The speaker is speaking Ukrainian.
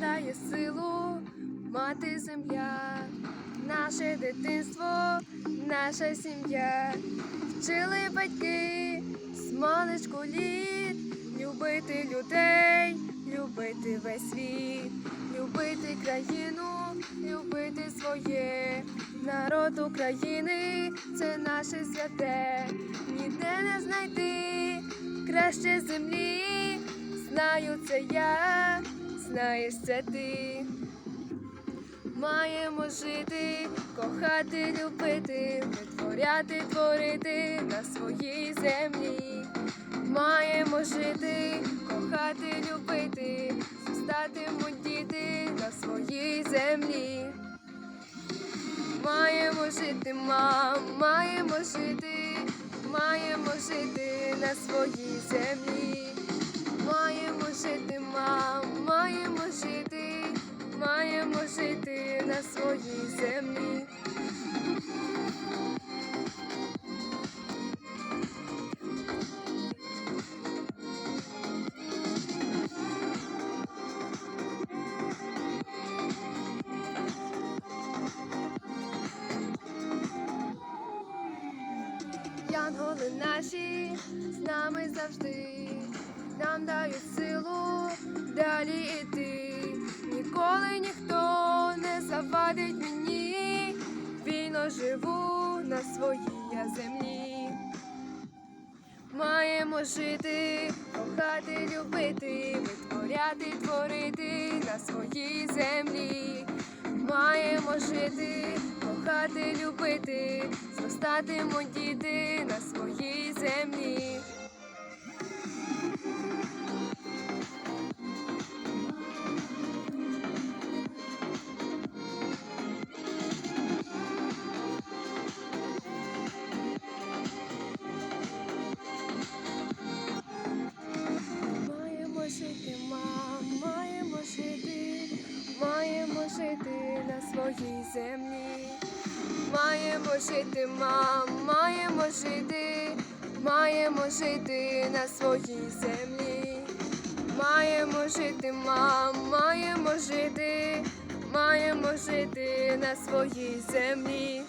дає силу, мати земля, наше дитинство, наша сім'я. Вчили батьки з маличку літ, любити людей, любити весь світ, любити країну, любити своє. Народ України це наше святе, ніде не знайти краще землі. Знаю це я, знаєш це ти. Маємо жити, кохати, любити, витворяти, творити на своїй землі. Маємо жити, кохати, любити, зростатимуть діти на своїй землі. Маємо жити, мам, маємо жити, маємо жити на своїй землі. Маємо жити, мам, своїй землі. Янголи наші з нами завжди, нам дають силу далі йти. Завадить мені, вільно живу на своїй землі. Маємо жити, кохати, любити, витворяти, творити на своїй землі. Маємо жити, кохати, любити, зростатимуть діти на своїй землі. Своїй землі. Маємо жити, мам, маємо жити, маємо жити на своїй землі. Маємо жити, мам, маємо жити, маємо жити на своїй землі.